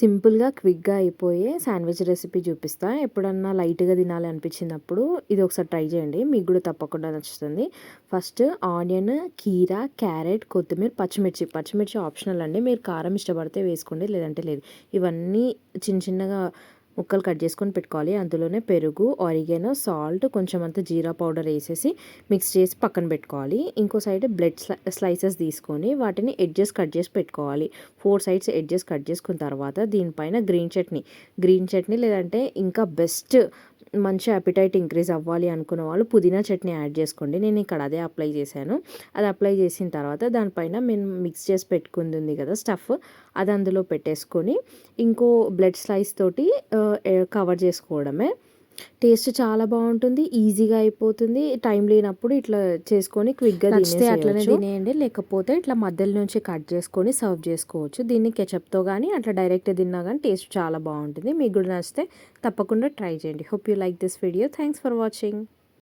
సింపుల్గా క్విక్గా అయిపోయే శాండ్విచ్ రెసిపీ చూపిస్తా. ఎప్పుడన్నా లైట్గా తినాలి అనిపించినప్పుడు ఇది ఒకసారి ట్రై చేయండి. మీకు కూడా తప్పకుండా నచ్చుతుంది. ఫస్ట్ ఆనియన్ కీరా క్యారెట్ కొత్తిమీర పచ్చిమిర్చి. పచ్చిమిర్చి ఆప్షనల్ అండి. మీరు కారం ఇష్టపడితే వేసుకోండి లేదంటే లేదు. ఇవన్నీ చిన్న చిన్నగా ముక్కలు కట్ చేసుకొని పెట్టుకోవాలి. అందులోనే పెరుగు ఆరిగేనో సాల్ట్ కొంచెం అంత జీరా పౌడర్ వేసేసి మిక్స్ చేసి పక్కన పెట్టుకోవాలి. ఇంకో సైడ్ బ్లడ్ స్లైసెస్ తీసుకొని వాటిని ఎడ్జెస్ కట్ చేసి పెట్టుకోవాలి. ఫోర్ సైడ్స్ ఎడ్జెస్ కట్ చేసుకున్న తర్వాత దీనిపైన గ్రీన్ చట్నీ. గ్రీన్ చట్నీ లేదంటే ఇంకా బెస్ట్ మంచి అపిటైట్ ఇంక్రీజ్ అవ్వాలి అనుకున్న వాళ్ళు పుదీనా చట్నీ యాడ్ చేసుకోండి. నేను ఇక్కడ అదే అప్లై చేశాను. అది అప్లై చేసిన తర్వాత దానిపైన మేము మిక్స్ చేసి పెట్టుకుంది ఉంది కదా స్టఫ్ అది అందులో పెట్టేసుకొని ఇంకో బ్లడ్ స్లైస్ తోటి కవర్ చేసుకోవడమే. టేస్ట్ చాలా బాగుంటుంది ఈజీగా అయిపోతుంది. టైం లేనప్పుడు ఇట్లా చేసుకొని క్విక్గా నచ్చితే. అట్లనే తినేయండి లేకపోతే ఇట్లా మధ్యలో నుంచి కట్ చేసుకొని సర్వ్ చేసుకోవచ్చు. దీన్ని కెచప్తో కానీ అట్లా డైరెక్ట్ తిన్నా కానీ టేస్ట్ చాలా బాగుంటుంది. మీకు కూడా నచ్చితే తప్పకుండా ట్రై చేయండి. Hope you like this video. Thanks for watching.